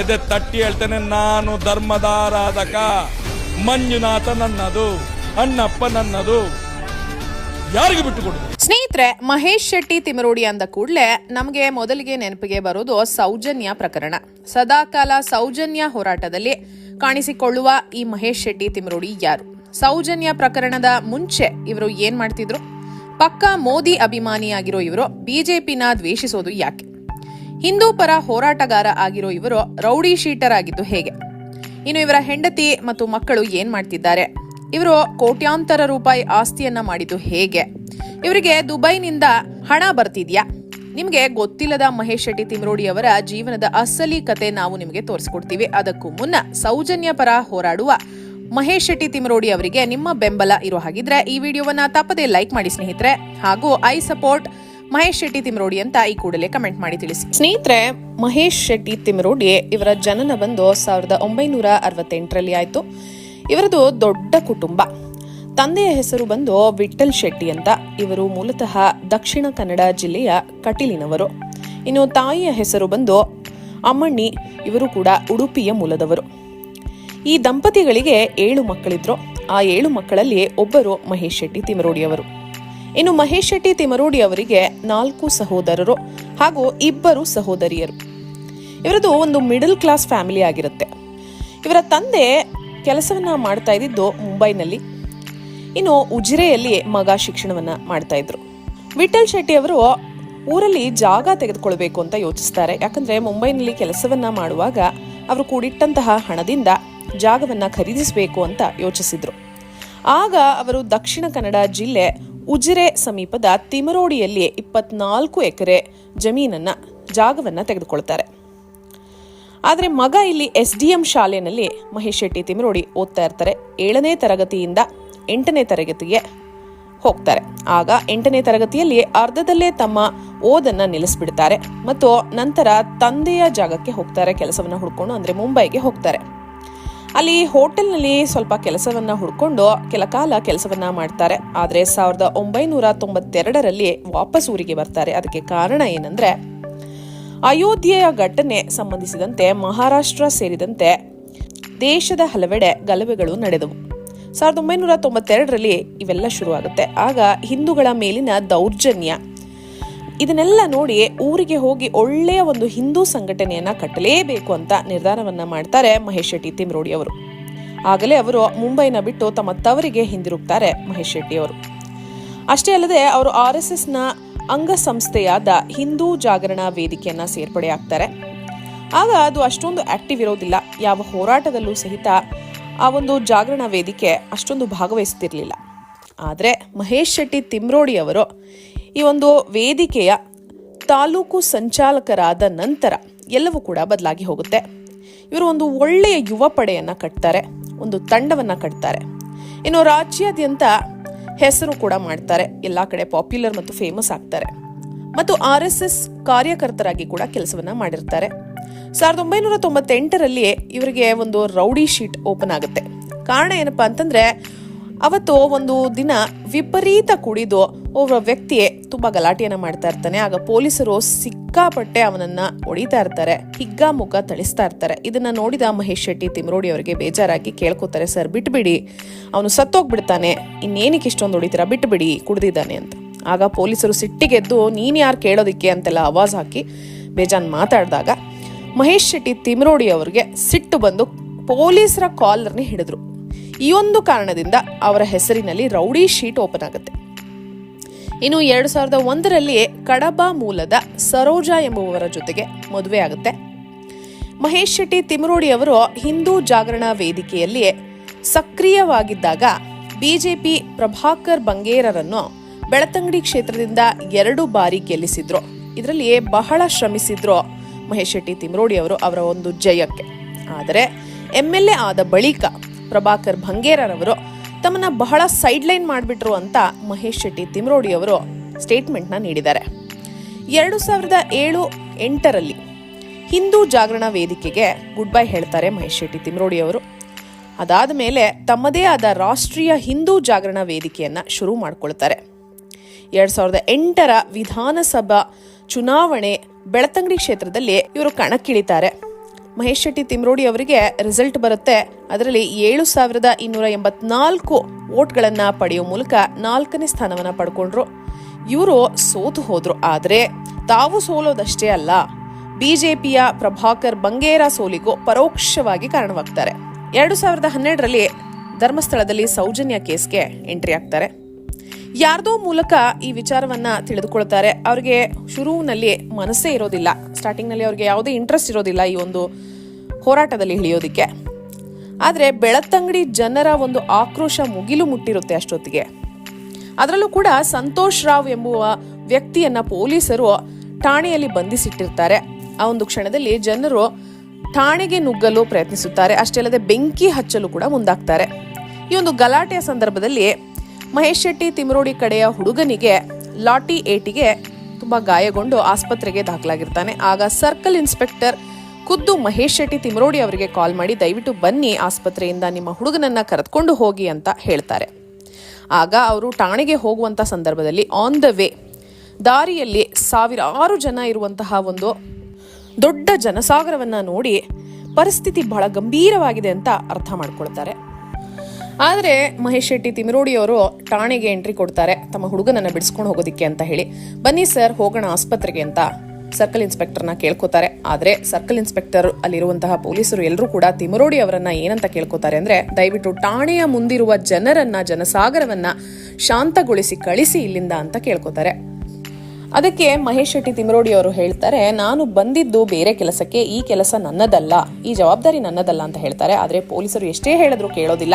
ಎದೆ ತಟ್ಟಿ ಹೇಳ್ತೇನೆ, ನಾನು ಧರ್ಮದಾರಾಧಕ. ಮಂಜುನಾಥ ನನ್ನದು ಅಣ್ಣಪ್ಪ ನನ್ನದು. ಯಾರಿಗೆ ಬಿಟ್ಟು ಕೊಡುದು? ಸ್ನೇಹಿತರೆ, ಮಹೇಶ್ ಶೆಟ್ಟಿ ತಿಮರೋಡಿ ಅಂದ ಕೂಡಲೇ ನಮಗೆ ಮೊದಲಿಗೆ ನೆನಪಿಗೆ ಬರೋದು ಸೌಜನ್ಯ ಪ್ರಕರಣ. ಸದಾಕಾಲ ಸೌಜನ್ಯ ಹೋರಾಟದಲ್ಲಿ ಕಾಣಿಸಿಕೊಳ್ಳುವ ಈ ಮಹೇಶ್ ಶೆಟ್ಟಿ ತಿಮರೋಡಿ ಯಾರು? ಸೌಜನ್ಯ ಪ್ರಕರಣದ ಮುಂಚೆ ಇವರು ಏನ್ ಮಾಡ್ತಿದ್ರು? ಪಕ್ಕಾ ಮೋದಿ ಅಭಿಮಾನಿಯಾಗಿರೋ ಇವರು, ಬಿಜೆಪಿನ ದ್ವೇಷಿಸೋದು ಯಾಕೆ? ಹಿಂದೂ ಪರ ಹೋರಾಟಗಾರ ಆಗಿರೋ ಇವರು ರೌಡಿ ಶೀಟರ್ ಆಗಿದ್ದು ಹೇಗೆ? ಇನ್ನು ಇವರ ಹೆಂಡತಿ ಮತ್ತು ಮಕ್ಕಳು ಏನ್ ಮಾಡ್ತಿದ್ದಾರೆ? ಇವರು ಕೋಟ್ಯಾಂತರ ರೂಪಾಯಿ ಆಸ್ತಿಯನ್ನ ಮಾಡಿದ್ದು ಹೇಗೆ? ಇವರಿಗೆ ದುಬೈನಿಂದ ಹಣ ಬರ್ತಿದ್ಯಾ? ನಿಮಗೆ ಗೊತ್ತಿಲ್ಲದ ಮಹೇಶ್ ಶೆಟ್ಟಿ ತಿಮ್ರೋಡಿ ಅವರ ಜೀವನದ ಅಸಲಿ ಕತೆ ನಾವು ನಿಮಗೆ ತೋರಿಸ್ಕೊಡ್ತೀವಿ. ಅದಕ್ಕೂ ಮುನ್ನ ಸೌಜನ್ಯ ಪರ ಹೋರಾಡುವ ಮಹೇಶ್ ಶೆಟ್ಟಿ ತಿಮ್ರೋಡಿ ಅವರಿಗೆ ನಿಮ್ಮ ಬೆಂಬಲ ಇರೋ ಹಾಗಿದ್ರೆ ಈ ವಿಡಿಯೋವನ್ನ ತಪ್ಪದೆ ಲೈಕ್ ಮಾಡಿ ಸ್ನೇಹಿತರೆ. ಹಾಗೂ ಐ ಸಪೋರ್ಟ್ ಮಹೇಶ್ ಶೆಟ್ಟಿ ತಿಮ್ರೋಡಿ ಅಂತ ಈ ಕೂಡಲೇ ಕಮೆಂಟ್ ಮಾಡಿ ತಿಳಿಸಿ. ಸ್ನೇಹಿತರೆ, ಮಹೇಶ್ ಶೆಟ್ಟಿ ತಿಮ್ರೋಡಿ ಇವರ ಜನನ ಬಂದು ಸಾವಿರದ ಒಂಬೈನೂರ ಅರವತ್ತೆಂಟರಲ್ಲಿ ಆಯಿತು. ಇವರದು ದೊಡ್ಡ ಕುಟುಂಬ. ತಂದೆಯ ಹೆಸರು ಬಂದು ವಿಠಲ್ ಶೆಟ್ಟಿ ಅಂತ. ಇವರು ಮೂಲತಃ ದಕ್ಷಿಣ ಕನ್ನಡ ಜಿಲ್ಲೆಯ ಕಟೀಲಿನವರು. ಇನ್ನು ತಾಯಿಯ ಹೆಸರು ಬಂದು ಅಮ್ಮಣ್ಣಿ, ಇವರು ಕೂಡ ಉಡುಪಿಯ ಮೂಲದವರು. ಈ ದಂಪತಿಗಳಿಗೆ ಏಳು ಮಕ್ಕಳಿದ್ರು. ಆ ಏಳು ಮಕ್ಕಳಲ್ಲಿ ಒಬ್ಬರು ಮಹೇಶ್ ಶೆಟ್ಟಿ ತಿಮರೋಡಿಯವರು. ಇನ್ನು ಮಹೇಶ್ ಶೆಟ್ಟಿ ತಿಮರೋಡಿ ಅವರಿಗೆ ನಾಲ್ಕು ಸಹೋದರರು ಹಾಗೂ ಇಬ್ಬರು ಸಹೋದರಿಯರು. ಇವರದು ಒಂದು ಮಿಡಲ್ ಕ್ಲಾಸ್ ಫ್ಯಾಮಿಲಿ ಆಗಿರುತ್ತೆ. ಇವರ ತಂದೆ ಕೆಲಸವನ್ನ ಮಾಡ್ತಾ ಇದ್ದಿದ್ದು ಮುಂಬೈನಲ್ಲಿ. ಇನ್ನು ಉಜಿರೆಯಲ್ಲಿ ಮಗ ಶಿಕ್ಷಣವನ್ನ ಮಾಡ್ತಾ ಇದ್ರು. ವಿಠಲ್ ಶೆಟ್ಟಿ ಅವರು ಊರಲ್ಲಿ ಜಾಗ ತೆಗೆದುಕೊಳ್ಬೇಕು ಅಂತ ಯೋಚಿಸ್ತಾರೆ. ಯಾಕಂದ್ರೆ ಮುಂಬೈನಲ್ಲಿ ಕೆಲಸವನ್ನ ಮಾಡುವಾಗ ಅವರು ಕೂಡಿಟ್ಟಂತಹ ಹಣದಿಂದ ಜಾಗವನ್ನ ಖರೀದಿಸಬೇಕು ಅಂತ ಯೋಚಿಸಿದ್ರು. ಆಗ ಅವರು ದಕ್ಷಿಣ ಕನ್ನಡ ಜಿಲ್ಲೆ ಉಜಿರೆ ಸಮೀಪದ ತಿಮರೋಡಿಯಲ್ಲಿ ಇಪ್ಪತ್ನಾಲ್ಕು ಎಕರೆ ಜಮೀನನ್ನ ಜಾಗವನ್ನ ತೆಗೆದುಕೊಳ್ತಾರೆ. ಆದರೆ ಮಗ ಇಲ್ಲಿ ಎಸ್ ಡಿ ಎಂ ಶಾಲೆಯಲ್ಲಿ ಮಹೇಶ್ ಶೆಟ್ಟಿ ತಿಮರೋಡಿ ಓದ್ತಾ ಇರ್ತಾರೆ. ಏಳನೇ ತರಗತಿಯಿಂದ ಎಂಟನೇ ತರಗತಿಗೆ ಹೋಗ್ತಾರೆ. ಆಗ ಎಂಟನೇ ತರಗತಿಯಲ್ಲಿ ಅರ್ಧದಲ್ಲೇ ತಮ್ಮ ಓದನ್ನ ನಿಲ್ಲಿಸ್ಬಿಡ್ತಾರೆ. ಮತ್ತು ನಂತರ ತಂದೆಯ ಜಾಗಕ್ಕೆ ಹೋಗ್ತಾರೆ, ಕೆಲಸವನ್ನ ಹುಡ್ಕೊಂಡು ಅಂದ್ರೆ ಮುಂಬೈಗೆ ಹೋಗ್ತಾರೆ. ಅಲ್ಲಿ ಹೋಟೆಲ್ನಲ್ಲಿ ಸ್ವಲ್ಪ ಕೆಲಸವನ್ನ ಹುಡ್ಕೊಂಡು ಕೆಲ ಕಾಲ ಕೆಲಸವನ್ನ ಮಾಡ್ತಾರೆ. ಆದರೆ ಸಾವಿರದ ಒಂಬೈನೂರ ತೊಂಬತ್ತೆರಡರಲ್ಲಿ ವಾಪಸ್ ಊರಿಗೆ ಬರ್ತಾರೆ. ಅದಕ್ಕೆ ಕಾರಣ ಏನಂದ್ರೆ, ಅಯೋಧ್ಯೆಯ ಘಟನೆ ಸಂಬಂಧಿಸಿದಂತೆ ಮಹಾರಾಷ್ಟ್ರ ಸೇರಿದಂತೆ ದೇಶದ ಹಲವೆಡೆ ಗಲಭೆಗಳು ನಡೆದವು. ಸಾವಿರದ ಒಂಬೈನೂರ ತೊಂಬತ್ತೆರಡರಲ್ಲಿ ಇವೆಲ್ಲ ಶುರುವಾಗುತ್ತೆ. ಆಗ ಹಿಂದೂಗಳ ಮೇಲಿನ ದೌರ್ಜನ್ಯ ಇದನ್ನೆಲ್ಲ ನೋಡಿ ಊರಿಗೆ ಹೋಗಿ ಒಳ್ಳೆಯ ಒಂದು ಹಿಂದೂ ಸಂಘಟನೆಯನ್ನ ಕಟ್ಟಲೇಬೇಕು ಅಂತ ನಿರ್ಧಾರವನ್ನ ಮಾಡ್ತಾರೆ ಮಹೇಶ್ ಶೆಟ್ಟಿ ತಿಮ್ರೋಡಿ ಅವರು. ಆಗಲೇ ಅವರು ಮುಂಬೈನ ಬಿಟ್ಟು ತಮ್ಮ ತವರಿಗೆ ಹಿಂದಿರುಗ್ತಾರೆ ಮಹೇಶ್ ಶೆಟ್ಟಿ ಅವರು. ಅಷ್ಟೇ ಅಲ್ಲದೆ ಅವರು ಆರ್ ಎಸ್ ಎಸ್ನ ಅಂಗಸಂಸ್ಥೆಯಾದ ಹಿಂದೂ ಜಾಗರಣ ವೇದಿಕೆಯನ್ನ ಸೇರ್ಪಡೆ ಆಗ್ತಾರೆ. ಆಗ ಅದು ಅಷ್ಟೊಂದು ಆಕ್ಟಿವ್ ಇರೋದಿಲ್ಲ. ಯಾವ ಹೋರಾಟದಲ್ಲೂ ಸಹಿತ ಆ ಒಂದು ಜಾಗರಣ ವೇದಿಕೆ ಅಷ್ಟೊಂದು ಭಾಗವಹಿಸ್ತಿರ್ಲಿಲ್ಲ. ಆದರೆ ಮಹೇಶ್ ಶೆಟ್ಟಿ ತಿಮ್ರೋಡಿ ಅವರು ಈ ಒಂದು ವೇದಿಕೆಯ ತಾಲೂಕು ಸಂಚಾಲಕರಾದ ನಂತರ ಎಲ್ಲವೂ ಕೂಡ ಬದಲಾಗಿ ಹೋಗುತ್ತೆ. ಇವರು ಒಂದು ಒಳ್ಳೆಯ ಯುವ ಪಡೆಯನ್ನ ಕಟ್ತಾರೆ, ಒಂದು ತಂಡವನ್ನ ಕಟ್ತಾರೆ. ಇನ್ನು ರಾಜ್ಯಾದ್ಯಂತ ಹೆಸರು ಕೂಡ ಮಾಡ್ತಾರೆ, ಎಲ್ಲ ಕಡೆ ಪಾಪ್ಯುಲರ್ ಮತ್ತು ಫೇಮಸ್ ಆಗ್ತಾರೆ. ಮತ್ತು ಆರ್ ಎಸ್ ಎಸ್ ಕಾರ್ಯಕರ್ತರಾಗಿ ಕೂಡ ಕೆಲಸವನ್ನ ಮಾಡಿರ್ತಾರೆ. ಸಾವಿರದ ಒಂಬೈನೂರ ತೊಂಬತ್ತೆಂಟರಲ್ಲಿ ಇವರಿಗೆ ಒಂದು ರೌಡಿ ಶೀಟ್ ಓಪನ್ ಆಗುತ್ತೆ. ಕಾರಣ ಏನಪ್ಪಾ ಅಂತಂದ್ರೆ ಅವತ್ತು ಒಂದು ದಿನ ವಿಪರೀತ ಕುಡಿದು ಒಬ್ಬ ವ್ಯಕ್ತಿಯೇ ತುಂಬಾ ಗಲಾಟೆಯನ್ನ ಮಾಡ್ತಾ ಇರ್ತಾನೆ. ಆಗ ಪೊಲೀಸರು ಸಿಕ್ಕಾಪಟ್ಟೆ ಅವನನ್ನ ಹೊಡಿತಾ ಇರ್ತಾರೆ. ಹಿಗ್ಗಾಮುಗ್ಗ ತಳಿಸ್ತಾ ಇರ್ತಾರೆ. ಇದನ್ನ ನೋಡಿದ ಮಹೇಶ್ ಶೆಟ್ಟಿ ತಿಮ್ರೋಡಿ ಅವರಿಗೆ ಬೇಜಾರಾಗಿ ಕೇಳ್ಕೊತಾರೆ, ಸರ್, ಬಿಟ್ಬಿಡಿ. ಅವನು ಸತ್ತೋಗ್ಬಿಡ್ತಾನೆ. ಇನ್ನೇನಕ್ಕೆ ಇಷ್ಟೊಂದು ಹೊಡಿತೀರಾ? ಬಿಟ್ಬಿಡಿ, ಕುಡ್ದಿದ್ದಾನೆ ಅಂತ. ಆಗ ಪೊಲೀಸರು ಸಿಟ್ಟಿಗೆದ್ದು ನೀನು ಯಾರು ಕೇಳೋದಿಕ್ಕೆ? ಅಂತೆಲ್ಲ ಆವಾಜ್ ಹಾಕಿ ಬೇಜಾನ್ ಮಾತಾಡಿದಾಗ ಮಹೇಶ್ ಶೆಟ್ಟಿ ತಿಮ್ರೋಡಿ ಅವರಿಗೆ ಸಿಟ್ಟು ಬಂದು ಪೊಲೀಸರ ಕಾಲರ್ನೇ ಹಿಡಿದ್ರು. ಈ ಒಂದು ಕಾರಣದಿಂದ ಅವರ ಹೆಸರಿನಲ್ಲಿ ರೌಡಿ ಶೀಟ್ ಓಪನ್ ಆಗುತ್ತೆ. ಇನ್ನು ಎರಡು ಸಾವಿರದ ಒಂದರಲ್ಲಿಯೇ ಕಡಬ ಮೂಲದ ಸರೋಜಾ ಎಂಬುವವರ ಜೊತೆಗೆ ಮದುವೆ ಆಗುತ್ತೆ. ಮಹೇಶ್ ಶೆಟ್ಟಿ ತಿಮರೋಡಿ ಅವರು ಹಿಂದೂ ಜಾಗರಣ ವೇದಿಕೆಯಲ್ಲಿಯೇ ಸಕ್ರಿಯವಾಗಿದ್ದಾಗ ಬಿಜೆಪಿ ಪ್ರಭಾಕರ್ ಬಂಗೇರರನ್ನು ಬೆಳತಂಗಡಿ ಕ್ಷೇತ್ರದಿಂದ ಎರಡು ಬಾರಿ ಗೆಲ್ಲಿಸಿದ್ರು. ಇದರಲ್ಲಿಯೇ ಬಹಳ ಶ್ರಮಿಸಿದ್ರು ಮಹೇಶ್ ಶೆಟ್ಟಿ ತಿಮರೋಡಿ ಅವರು ಅವರ ಒಂದು ಜಯಕ್ಕೆ. ಆದರೆ ಎಂ ಎಲ್ ಎ ಆದ ಬಳಿಕ ಪ್ರಭಾಕರ್ ಭಂಗೇರರವರು ತಮ್ಮನ್ನ ಬಹಳ ಸೈಡ್ ಲೈನ್ ಮಾಡಿಬಿಟ್ರು ಅಂತ ಮಹೇಶ್ ಶೆಟ್ಟಿ ತಿಮ್ರೋಡಿ ಅವರು ಸ್ಟೇಟ್ಮೆಂಟ್ನ ನೀಡಿದ್ದಾರೆ. ಎರಡು ಸಾವಿರದ ಏಳು, ಎಂಟರಲ್ಲಿ ಹಿಂದೂ ಜಾಗರಣ ವೇದಿಕೆಗೆ ಗುಡ್ ಬೈ ಹೇಳ್ತಾರೆ ಮಹೇಶ್ ಶೆಟ್ಟಿ ತಿಮ್ರೋಡಿ ಅವರು. ಅದಾದ ಮೇಲೆ ತಮ್ಮದೇ ಆದ ರಾಷ್ಟ್ರೀಯ ಹಿಂದೂ ಜಾಗರಣ ವೇದಿಕೆಯನ್ನು ಶುರು ಮಾಡ್ಕೊಳ್ತಾರೆ. ಎರಡು ಸಾವಿರದ ಎಂಟರ ವಿಧಾನಸಭಾ ಚುನಾವಣೆ ಬೆಳತಂಗಡಿ ಕ್ಷೇತ್ರದಲ್ಲಿ ಇವರು ಕಣಕ್ಕಿಳಿತಾರೆ. ಮಹೇಶ್ ಶೆಟ್ಟಿ ತಿಮ್ರೋಡಿ ಅವರಿಗೆ ರಿಸಲ್ಟ್ ಬರುತ್ತೆ. ಅದರಲ್ಲಿ ಏಳು ಸಾವಿರದ ಇನ್ನೂರ ಎಂಬತ್ನಾಲ್ಕು ವೋಟ್ಗಳನ್ನು ಪಡೆಯುವ ಮೂಲಕ ನಾಲ್ಕನೇ ಸ್ಥಾನವನ್ನ ಪಡ್ಕೊಂಡ್ರು. ಇವರು ಸೋತು ಹೋದ್ರು. ಆದರೆ ತಾವು ಸೋಲೋದಷ್ಟೇ ಅಲ್ಲ, ಬಿಜೆಪಿಯ ಪ್ರಭಾಕರ್ ಬಂಗೇರ ಸೋಲಿಗೂ ಪರೋಕ್ಷವಾಗಿ ಕಾರಣವಾಗ್ತಾರೆ. ಎರಡು ಸಾವಿರದ ಹನ್ನೆರಡರಲ್ಲಿ ಧರ್ಮಸ್ಥಳದಲ್ಲಿ ಸೌಜನ್ಯ ಕೇಸ್ಗೆ ಎಂಟ್ರಿ ಆಗ್ತಾರೆ. ಯಾರ್ದೋ ಮೂಲಕ ಈ ವಿಚಾರವನ್ನ ತಿಳಿದುಕೊಳ್ತಾರೆ. ಅವ್ರಿಗೆ ಶುರುವಿನಲ್ಲಿ ಮನಸ್ಸೇ ಇರೋದಿಲ್ಲ. ಸ್ಟಾರ್ಟಿಂಗ್ನಲ್ಲಿ ಅವ್ರಿಗೆ ಯಾವುದೇ ಇಂಟ್ರೆಸ್ಟ್ ಇರೋದಿಲ್ಲ ಈ ಒಂದು ಹೋರಾಟದಲ್ಲಿ ಇಳಿಯೋದಿಕ್ಕೆ. ಆದರೆ ಬೆಳತಂಗಡಿ ಜನರ ಒಂದು ಆಕ್ರೋಶ ಮುಗಿಲು ಮುಟ್ಟಿರುತ್ತೆ ಅಷ್ಟೊತ್ತಿಗೆ. ಅದರಲ್ಲೂ ಕೂಡ ಸಂತೋಷ್ ರಾವ್ ಎಂಬುವ ವ್ಯಕ್ತಿಯನ್ನ ಪೊಲೀಸರು ಠಾಣೆಯಲ್ಲಿ ಬಂಧಿಸಿಟ್ಟಿರ್ತಾರೆ. ಆ ಒಂದು ಕ್ಷಣದಲ್ಲಿ ಜನರು ಠಾಣೆಗೆ ನುಗ್ಗಲು ಪ್ರಯತ್ನಿಸುತ್ತಾರೆ. ಅಷ್ಟೇ ಅಲ್ಲದೆ ಬೆಂಕಿ ಹಚ್ಚಲು ಕೂಡ ಮುಂದಾಗ್ತಾರೆ. ಈ ಒಂದು ಗಲಾಟೆಯ ಸಂದರ್ಭದಲ್ಲಿ ಮಹೇಶ್ ಶೆಟ್ಟಿ ತಿಮರೋಡಿ ಕಡೆಯ ಹುಡುಗನಿಗೆ ಲಾಟಿ ಏಟಿಗೆ ತುಂಬಾ ಗಾಯಗೊಂಡು ಆಸ್ಪತ್ರೆಗೆ ದಾಖಲಾಗಿರ್ತಾನೆ. ಆಗ ಸರ್ಕಲ್ ಇನ್ಸ್ಪೆಕ್ಟರ್ ಖುದ್ದು ಮಹೇಶ್ ಶೆಟ್ಟಿ ತಿಮರೋಡಿ ಅವರಿಗೆ ಕಾಲ್ ಮಾಡಿ, ದಯವಿಟ್ಟು ಬನ್ನಿ, ಆಸ್ಪತ್ರೆಯಿಂದ ನಿಮ್ಮ ಹುಡುಗನನ್ನ ಕರೆದುಕೊಂಡು ಹೋಗಿ ಅಂತ ಹೇಳ್ತಾರೆ. ಆಗ ಅವರು ಠಾಣೆಗೆ ಹೋಗುವಂತ ಸಂದರ್ಭದಲ್ಲಿ ಆನ್ ದ ವೇ ದಾರಿಯಲ್ಲಿ ಸಾವಿರಾರು ಜನ ಇರುವಂತಹ ಒಂದು ದೊಡ್ಡ ಜನಸಾಗರವನ್ನ ನೋಡಿ ಪರಿಸ್ಥಿತಿ ಬಹಳ ಗಂಭೀರವಾಗಿದೆ ಅಂತ ಅರ್ಥ ಮಾಡ್ಕೊಳ್ತಾರೆ. ಆದರೆ ಮಹೇಶ್ ಶೆಟ್ಟಿ ತಿಮಿರೋಡಿ ಅವರು ಠಾಣೆಗೆ ಎಂಟ್ರಿ ಕೊಡ್ತಾರೆ. ತಮ್ಮ ಹುಡುಗನನ್ನ ಬಿಡಿಸ್ಕೊಂಡು ಹೋಗೋದಿಕ್ಕೆ ಅಂತ ಹೇಳಿ. ಬನ್ನಿ ಸರ್, ಹೋಗೋಣ ಆಸ್ಪತ್ರೆಗೆ ಅಂತ ಸರ್ಕಲ್ ಇನ್ಸ್ಪೆಕ್ಟರ್ನ ಕೇಳ್ಕೋತಾರೆ. ಆದರೆ ಸರ್ಕಲ್ ಇನ್ಸ್ಪೆಕ್ಟರ್ ಅಲ್ಲಿರುವಂತಹ ಪೊಲೀಸರು ಎಲ್ಲರೂ ಕೂಡ ತಿಮರೋಡಿ ಅವರನ್ನ ಏನಂತ ಕೇಳ್ಕೋತಾರೆ ಅಂದ್ರೆ, ದಯವಿಟ್ಟು ಠಾಣೆಯ ಮುಂದಿರುವ ಜನರನ್ನ, ಜನಸಾಗರವನ್ನ ಶಾಂತಗೊಳಿಸಿ, ಕಳಿಸಿ ಇಲ್ಲಿಂದ ಅಂತ ಕೇಳ್ಕೋತಾರೆ. ಅದಕ್ಕೆ ಮಹೇಶ್ ಶೆಟ್ಟಿ ತಿಮರೋಡಿ ಅವರು ಹೇಳ್ತಾರೆ, ನಾನು ಬಂದಿದ್ದು ಬೇರೆ ಕೆಲಸಕ್ಕೆ, ಈ ಕೆಲಸ ನನ್ನದಲ್ಲ, ಈ ಜವಾಬ್ದಾರಿ ನನ್ನದಲ್ಲ ಅಂತ ಹೇಳ್ತಾರೆ. ಆದರೆ ಪೊಲೀಸರು ಎಷ್ಟೇ ಹೇಳಿದ್ರು ಕೇಳೋದಿಲ್ಲ.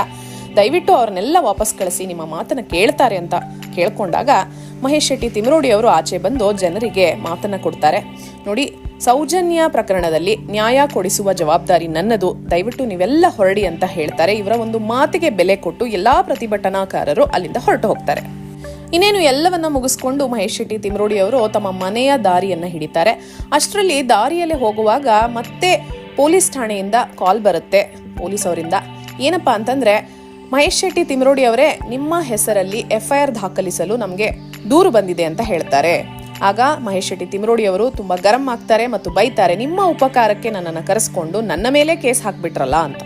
ದಯವಿಟ್ಟು ಅವ್ರನ್ನೆಲ್ಲ ವಾಪಸ್ ಕಳಿಸಿ, ನಿಮ್ಮ ಮಾತನ್ನ ಕೇಳ್ತಾರೆ ಅಂತ ಕೇಳ್ಕೊಂಡಾಗ ಮಹೇಶ್ ಶೆಟ್ಟಿ ತಿಮರೋಡಿ ಅವರು ಆಚೆ ಬಂದು ಜನರಿಗೆ ಮಾತನ್ನ ಕೊಡ್ತಾರೆ. ನೋಡಿ, ಸೌಜನ್ಯ ಪ್ರಕರಣದಲ್ಲಿ ನ್ಯಾಯ ಕೊಡಿಸುವ ಜವಾಬ್ದಾರಿ ನನ್ನದು. ದಯವಿಟ್ಟು ನೀವೆಲ್ಲ ಹೊರಡಿ ಅಂತ ಹೇಳ್ತಾರೆ. ಇವರ ಒಂದು ಮಾತಿಗೆ ಬೆಲೆ ಕೊಟ್ಟು ಎಲ್ಲಾ ಪ್ರತಿಭಟನಾಕಾರರು ಅಲ್ಲಿಂದ ಹೊರಟು ಹೋಗ್ತಾರೆ. ಇನ್ನೇನು ಎಲ್ಲವನ್ನ ಮುಗಿಸ್ಕೊಂಡು ಮಹೇಶ್ ಶೆಟ್ಟಿ ತಿಮರೋಡಿ ಅವರು ತಮ್ಮ ಮನೆಯ ದಾರಿಯನ್ನ ಹಿಡಿತಾರೆ. ಅಷ್ಟರಲ್ಲಿ ದಾರಿಯಲ್ಲಿ ಹೋಗುವಾಗ ಮತ್ತೆ ಪೊಲೀಸ್ ಠಾಣೆಯಿಂದ ಕಾಲ್ ಬರುತ್ತೆ. ಪೊಲೀಸ್ ಅವರಿಂದ. ಏನಪ್ಪಾ ಅಂತಂದ್ರೆ ಮಹೇಶ್ ಶೆಟ್ಟಿ ತಿಮರೋಡಿ ಅವರೇ ನಿಮ್ಮ ಹೆಸರಲ್ಲಿ ಎಫ್ಐಆರ್ ದಾಖಲಿಸಲು ನಮಗೆ ದೂರು ಬಂದಿದೆ ಅಂತ ಹೇಳ್ತಾರೆ. ಆಗ ಮಹೇಶ್ ಶೆಟ್ಟಿ ತಿಮರೋಡಿ ಅವರು ತುಂಬಾ ಗರಂ ಆಗ್ತಾರೆ ಮತ್ತು ಬೈತಾರೆ, ನಿಮ್ಮ ಉಪಕಾರಕ್ಕೆ ನನ್ನನ್ನು ಕರೆಸ್ಕೊಂಡು ನನ್ನ ಮೇಲೆ ಕೇಸ್ ಹಾಕ್ಬಿಟ್ರಲ್ಲ ಅಂತ.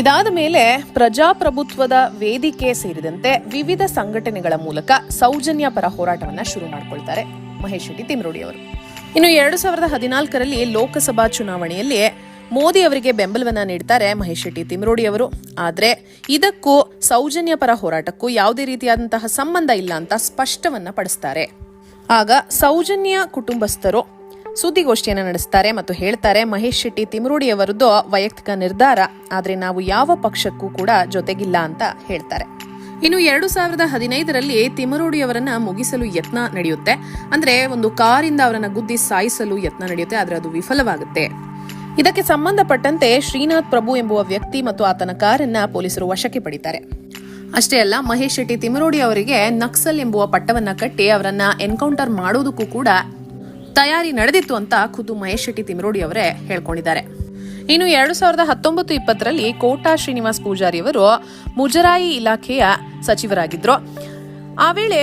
ಇದಾದ ಮೇಲೆ ಪ್ರಜಾಪ್ರಭುತ್ವದ ವೇದಿಕೆ ಸೇರಿದಂತೆ ವಿವಿಧ ಸಂಘಟನೆಗಳ ಮೂಲಕ ಸೌಜನ್ಯ ಪರ ಹೋರಾಟವನ್ನ ಶುರು ಮಾಡ್ಕೊಳ್ತಾರೆ ಮಹೇಶ್ ಶೆಟ್ಟಿ ತಿಮರೋಡಿ ಅವರು. ಇನ್ನು ಎರಡು ಸಾವಿರದ ಹದಿನಾಲ್ಕರಲ್ಲಿ ಲೋಕಸಭಾ ಚುನಾವಣೆಯಲ್ಲಿ ಮೋದಿ ಅವರಿಗೆ ಬೆಂಬಲವನ್ನ ನೀಡ್ತಾರೆ ಮಹೇಶ್ ಶೆಟ್ಟಿ ತಿಮರೋಡಿ ಅವರು. ಆದರೆ ಇದಕ್ಕೂ ಸೌಜನ್ಯ ಪರ ಹೋರಾಟಕ್ಕೂ ಯಾವುದೇ ರೀತಿಯಾದಂತಹ ಸಂಬಂಧ ಇಲ್ಲ ಅಂತ ಸ್ಪಷ್ಟವನ್ನ ಪಡಿಸ್ತಾರೆ. ಆಗ ಸೌಜನ್ಯ ಕುಟುಂಬಸ್ಥರು ಸುದ್ದಿಗೋಷ್ಠಿಯನ್ನು ನಡೆಸ್ತಾರೆ ಮತ್ತು ಹೇಳ್ತಾರೆ, ಮಹೇಶ್ ಶೆಟ್ಟಿ ತಿಮರೋಡಿ ಅವರದ್ದು ವೈಯಕ್ತಿಕ ನಿರ್ಧಾರ, ಆದರೆ ನಾವು ಯಾವ ಪಕ್ಷಕ್ಕೂ ಕೂಡ ಜೊತೆಗಿಲ್ಲ ಅಂತ ಹೇಳ್ತಾರೆ. ಇನ್ನು ಎರಡು ಸಾವಿರದ ಹದಿನೈದರಲ್ಲಿ ತಿಮರೋಡಿ ಅವರನ್ನ ಮುಗಿಸಲು ಯತ್ನ ನಡೆಯುತ್ತೆ. ಅಂದ್ರೆ ಒಂದು ಕಾರಿಂದ ಅವರನ್ನ ಗುದ್ದಿ ಸಾಯಿಸಲು ಯತ್ನ ನಡೆಯುತ್ತೆ, ಆದರೆ ಅದು ವಿಫಲವಾಗುತ್ತೆ. ಇದಕ್ಕೆ ಸಂಬಂಧಪಟ್ಟಂತೆ ಶ್ರೀನಾಥ್ ಪ್ರಭು ಎಂಬುವ ವ್ಯಕ್ತಿ ಮತ್ತು ಆತನ ಕಾರನ್ನ ಪೊಲೀಸರು ವಶಕ್ಕೆ ಪಡಿತಾರೆ. ಅಷ್ಟೇ ಅಲ್ಲ, ಮಹೇಶ್ ಶೆಟ್ಟಿ ತಿಮರೋಡಿ ಅವರಿಗೆ ನಕ್ಸಲ್ ಎಂಬುವ ಪಟ್ಟವನ್ನ ಕಟ್ಟಿ ಅವರನ್ನ ಎನ್ಕೌಂಟರ್ ಮಾಡೋದಕ್ಕೂ ಕೂಡ ತಯಾರಿ ನಡೆದಿತ್ತು ಅಂತ ಖುದ್ದು ಮಹೇಶ್ ಶೆಟ್ಟಿ ತಿಮರೋಡಿ ಅವರೇ ಹೇಳ್ಕೊಂಡಿದ್ದಾರೆ. ಇನ್ನು ಎರಡು ಸಾವಿರದ ಹತ್ತೊಂಬತ್ತು ಇಪ್ಪತ್ತರಲ್ಲಿ ಕೋಟಾ ಶ್ರೀನಿವಾಸ್ ಪೂಜಾರಿ ಅವರು ಮುಜರಾಯಿ ಇಲಾಖೆಯ ಸಚಿವರಾಗಿದ್ರು. ಆ ವೇಳೆ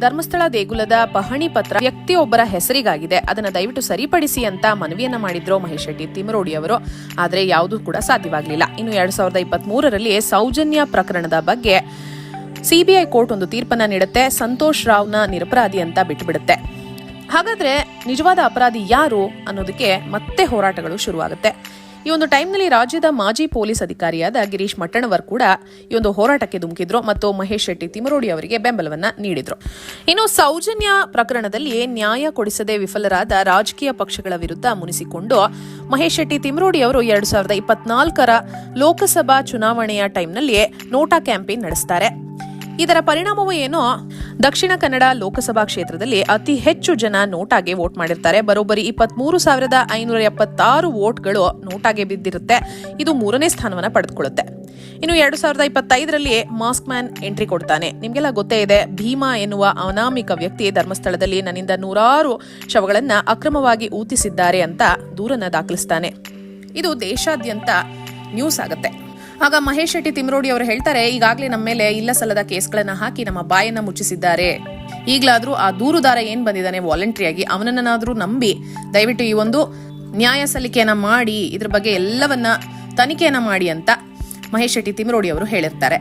ಧರ್ಮಸ್ಥಳ ದೇಗುಲದ ಪಹಣಿ ಪತ್ರ ವ್ಯಕ್ತಿಯೊಬ್ಬರ ಹೆಸರಿಗಾಗಿದೆ. ಅದನ್ನು ದಯವಿಟ್ಟು ಸರಿಪಡಿಸಿ ಅಂತ ಮನವಿಯನ್ನ ಮಾಡಿದ್ರು ಮಹೇಶ್ ಶೆಟ್ಟಿ ತಿಮರೋಡಿ ಅವರು. ಆದರೆ ಯಾವುದೂ ಕೂಡ ಸಾಧ್ಯವಾಗಲಿಲ್ಲ. ಇನ್ನು ಎರಡ್ ಸಾವಿರದ ಇಪ್ಪತ್ತ್ ಮೂರರಲ್ಲಿ ಸೌಜನ್ಯ ಪ್ರಕರಣದ ಬಗ್ಗೆ ಸಿಬಿಐ ಕೋರ್ಟ್ ಒಂದು ತೀರ್ಪನ್ನ ನೀಡುತ್ತೆ. ಸಂತೋಷ್ ರಾವ್ನ ನಿರಪರಾಧಿ ಅಂತ ಬಿಟ್ಟುಬಿಡುತ್ತೆ ಹಾಗಾದ್ರೆ ನಿಜವಾದ ಅಪರಾಧಿ ಯಾರು ಅನ್ನೋದಕ್ಕೆ ಮತ್ತೆ ಹೋರಾಟಗಳು ಶುರುವಾಗುತ್ತೆ. ಈ ಒಂದು ಟೈಮ್ನಲ್ಲಿ ರಾಜ್ಯದ ಮಾಜಿ ಪೊಲೀಸ್ ಅಧಿಕಾರಿಯಾದ ಗಿರೀಶ್ ಮಟ್ಟಣವರ್ ಕೂಡ ಈ ಒಂದು ಹೋರಾಟಕ್ಕೆ ಧುಮುಕಿದ್ರು ಮತ್ತು ಮಹೇಶ್ ಶೆಟ್ಟಿ ತಿಮರೋಡಿ ಅವರಿಗೆ ಬೆಂಬಲವನ್ನ ನೀಡಿದ್ರು. ಇನ್ನು ಸೌಜನ್ಯ ಪ್ರಕರಣದಲ್ಲಿ ನ್ಯಾಯ ಕೊಡಿಸದೆ ವಿಫಲರಾದ ರಾಜಕೀಯ ಪಕ್ಷಗಳ ವಿರುದ್ಧ ಮುನಿಸಿಕೊಂಡು ಮಹೇಶ್ ಶೆಟ್ಟಿ ತಿಮರೋಡಿ ಅವರು ಎರಡ್ ಸಾವಿರದ ಇಪ್ಪತ್ನಾಲ್ಕರ ಲೋಕಸಭಾ ಚುನಾವಣೆಯ ಟೈಮ್ನಲ್ಲಿಯೇ ನೋಟಾ ಕ್ಯಾಂಪೇನ್ ನಡೆಸ್ತಾರೆ. ಇದರ ಪರಿಣಾಮವೂ ಏನೋ? ದಕ್ಷಿಣ ಕನ್ನಡ ಲೋಕಸಭಾ ಕ್ಷೇತ್ರದಲ್ಲಿ ಅತಿ ಹೆಚ್ಚು ಜನ ನೋಟಾಗೆ ವೋಟ್ ಮಾಡಿರ್ತಾರೆ. ಬರೋಬ್ಬರಿ ಇಪ್ಪತ್ಮೂರು ಸಾವಿರದ ಐನೂರ ಎಪ್ಪತ್ತಾರು ವೋಟ್ಗಳು ನೋಟಾಗೆ ಬಿದ್ದಿರುತ್ತೆ. ಇದು ಮೂರನೇ ಸ್ಥಾನವನ್ನು ಪಡೆದುಕೊಳ್ಳುತ್ತೆ. ಇನ್ನು ಎರಡು ಸಾವಿರದ ಇಪ್ಪತ್ತೈದರಲ್ಲಿ ಮಾಸ್ಕ್ ಮ್ಯಾನ್ ಎಂಟ್ರಿ ಕೊಡ್ತಾನೆ. ನಿಮಗೆಲ್ಲ ಗೊತ್ತೇ ಇದೆ, ಭೀಮಾ ಎನ್ನುವ ಅನಾಮಿಕ ವ್ಯಕ್ತಿ ಧರ್ಮಸ್ಥಳದಲ್ಲಿ ನನ್ನಿಂದ ನೂರಾರು ಶವಗಳನ್ನ ಅಕ್ರಮವಾಗಿ ಊತಿಸಿದ್ದಾರೆ ಅಂತ ದೂರನ್ನ ದಾಖಲಿಸ್ತಾನೆ. ಇದು ದೇಶಾದ್ಯಂತ ನ್ಯೂಸ್ ಆಗುತ್ತೆ. ಆಗ ಮಹೇಶ್ ಶೆಟ್ಟಿ ತಿಮ್ರೋಡಿ ಅವರು ಹೇಳ್ತಾರೆ, ಈಗಾಗಲೇ ನಮ್ಮ ಮೇಲೆ ಇಲ್ಲ ಸಲ್ಲದ ಕೇಸ್ಗಳನ್ನ ಹಾಕಿ ನಮ್ಮ ಬಾಯನ್ನ ಮುಚ್ಚಿಸಿದ್ದಾರೆ. ಈಗಲಾದ್ರೂ ಆ ದೂರುದಾರ ಏನ್ ಬಂದಿದ್ದಾನೆ, ವಾಲಂಟ್ರಿಯಾಗಿ ಅವನನ್ನಾದ್ರೂ ನಂಬಿ. ದಯವಿಟ್ಟು ಈ ಒಂದು ನ್ಯಾಯ ಸಲ್ಲಿಕೆಯನ್ನ ಮಾಡಿ, ಇದ್ರ ಬಗ್ಗೆ ಎಲ್ಲವನ್ನ ತನಿಖೆಯನ್ನ ಮಾಡಿ ಅಂತ ಮಹೇಶ್ ಶೆಟ್ಟಿ ತಿಮ್ರೋಡಿ ಅವರು ಹೇಳಿರ್ತಾರೆ.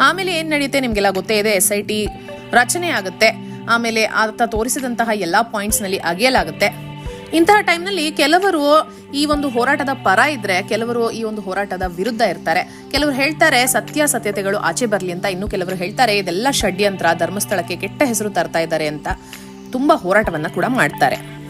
ಆಮೇಲೆ ಏನ್ ನಡೆಯುತ್ತೆ ನಿಮ್ಗೆಲ್ಲ ಗೊತ್ತೇ ಇದೆ, ಎಸ್ ಐ ಟಿ ರಚನೆ ಆಗುತ್ತೆ. ಆಮೇಲೆ ಆತ ತೋರಿಸಿದಂತಹ ಎಲ್ಲಾ ಪಾಯಿಂಟ್ಸ್ನಲ್ಲಿ ಅಗೆಯಲಾಗುತ್ತೆ. ಇಂತಹ ಟೈಮ್ನಲ್ಲಿ ಕೆಲವರು ಈ ಒಂದು ಹೋರಾಟದ ಪರ ಇದ್ರೆ, ಕೆಲವರು ಈ ಒಂದು ಹೋರಾಟದ ವಿರುದ್ಧ ಇರ್ತಾರೆ. ಕೆಲವರು ಹೇಳ್ತಾರೆ, ಸತ್ಯ ಸತ್ಯತೆಗಳು ಆಚೆ ಬರಲಿ ಅಂತ ಇನ್ನು ಕೆಲವರು ಹೇಳ್ತಾರೆ, ಇದೆಲ್ಲ ಷಡ್ಯಂತ್ರ, ಧರ್ಮಸ್ಥಳಕ್ಕೆ ಕೆಟ್ಟ ಹೆಸರು ತರ್ತಾ ಇದ್ದಾರೆ ಅಂತ ತುಂಬಾ ಹೋರಾಟವನ್ನ ಕೂಡ ಮಾಡ್ತಾರೆ.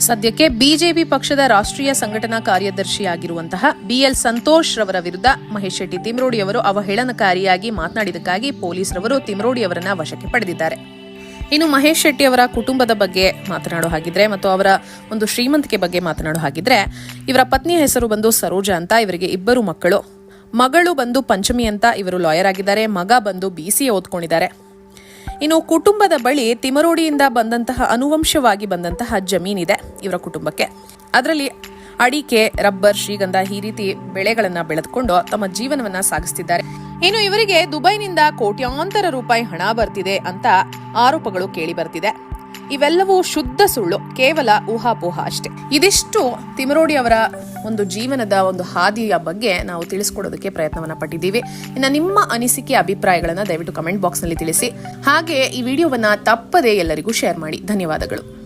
ಸದ್ಯಕ್ಕೆ ಬಿಜೆಪಿ ಪಕ್ಷದ ರಾಷ್ಟ್ರೀಯ ಸಂಘಟನಾ ಕಾರ್ಯದರ್ಶಿಯಾಗಿರುವಂತಹ ಬಿಎಲ್ ಸಂತೋಷ್ ರವರ ವಿರುದ್ಧ ಮಹೇಶ್ ಶೆಟ್ಟಿ ತಿಮ್ರೋಡಿಯವರು ಅವಹೇಳನಕಾರಿಯಾಗಿ ಮಾತನಾಡಿದಕ್ಕಾಗಿ ಪೊಲೀಸರವರು ತಿಮ್ರೋಡಿಯವರನ್ನ ವಶಕ್ಕೆ ಪಡೆದಿದ್ದಾರೆ. ಇನ್ನು ಮಹೇಶ್ ಶೆಟ್ಟಿ ಅವರ ಕುಟುಂಬದ ಬಗ್ಗೆ ಮಾತನಾಡೋ ಹಾಗಿದ್ರೆ ಮತ್ತು ಅವರ ಒಂದು ಶ್ರೀಮಂತಿಕೆ ಬಗ್ಗೆ ಮಾತನಾಡೋ ಹಾಗಿದ್ರೆ ಇವರ ಪತ್ನಿಯ ಹೆಸರು ಬಂದು ಸರೋಜಾ ಅಂತ, ಇವರಿಗೆ ಇಬ್ಬರು ಮಕ್ಕಳು. ಮಗಳು ಬಂದು ಪಂಚಮಿ ಅಂತ ಇವರು ಲಾಯರ್ ಆಗಿದ್ದಾರೆ, ಮಗ ಬಂದು ಬಿ ಸಿ ಓದ್ಕೊಂಡಿದ್ದಾರೆ. ಇನ್ನು ಕುಟುಂಬದ ಬಳಿ ತಿಮರೋಡಿಯಿಂದ ಬಂದಂತಹ ಅನುವಂಶವಾಗಿ ಬಂದಂತಹ ಜಮೀನಿದೆ ಇವರ ಕುಟುಂಬಕ್ಕೆ. ಅದರಲ್ಲಿ ಅಡಿಕೆ, ರಬ್ಬರ್, ಶ್ರೀಗಂಧ ಈ ರೀತಿ ಬೆಳೆಗಳನ್ನ ಬೆಳೆದುಕೊಂಡು ತಮ್ಮ ಜೀವನವನ್ನ ಸಾಗಿಸ್ತಿದ್ದಾರೆ. ಇನ್ನು ಇವರಿಗೆ ದುಬೈನಿಂದ ಕೋಟ್ಯಾಂತರ ರೂಪಾಯಿ ಹಣ ಬರ್ತಿದೆ ಅಂತ ಆರೋಪಗಳು ಕೇಳಿ ಬರ್ತಿದೆ. ಇವೆಲ್ಲವೂ ಶುದ್ಧ ಸುಳ್ಳು, ಕೇವಲ ಊಹಾಪೋಹ ಅಷ್ಟೇ. ಇದಿಷ್ಟು ತಿಮರೋಡಿ ಅವರ ಒಂದು ಜೀವನದ ಒಂದು ಹಾದಿಯ ಬಗ್ಗೆ ನಾವು ತಿಳಿಸ್ಕೊಡೋದಕ್ಕೆ ಪ್ರಯತ್ನವನ್ನ ಪಟ್ಟಿದ್ದೀವಿ. ಇನ್ನು ನಿಮ್ಮ ಅನಿಸಿಕೆ, ಅಭಿಪ್ರಾಯಗಳನ್ನು ದಯವಿಟ್ಟು ಕಮೆಂಟ್ ಬಾಕ್ಸ್ನಲ್ಲಿ ತಿಳಿಸಿ. ಹಾಗೆ ಈ ವಿಡಿಯೋವನ್ನ ತಪ್ಪದೇ ಎಲ್ಲರಿಗೂ ಶೇರ್ ಮಾಡಿ. ಧನ್ಯವಾದಗಳು.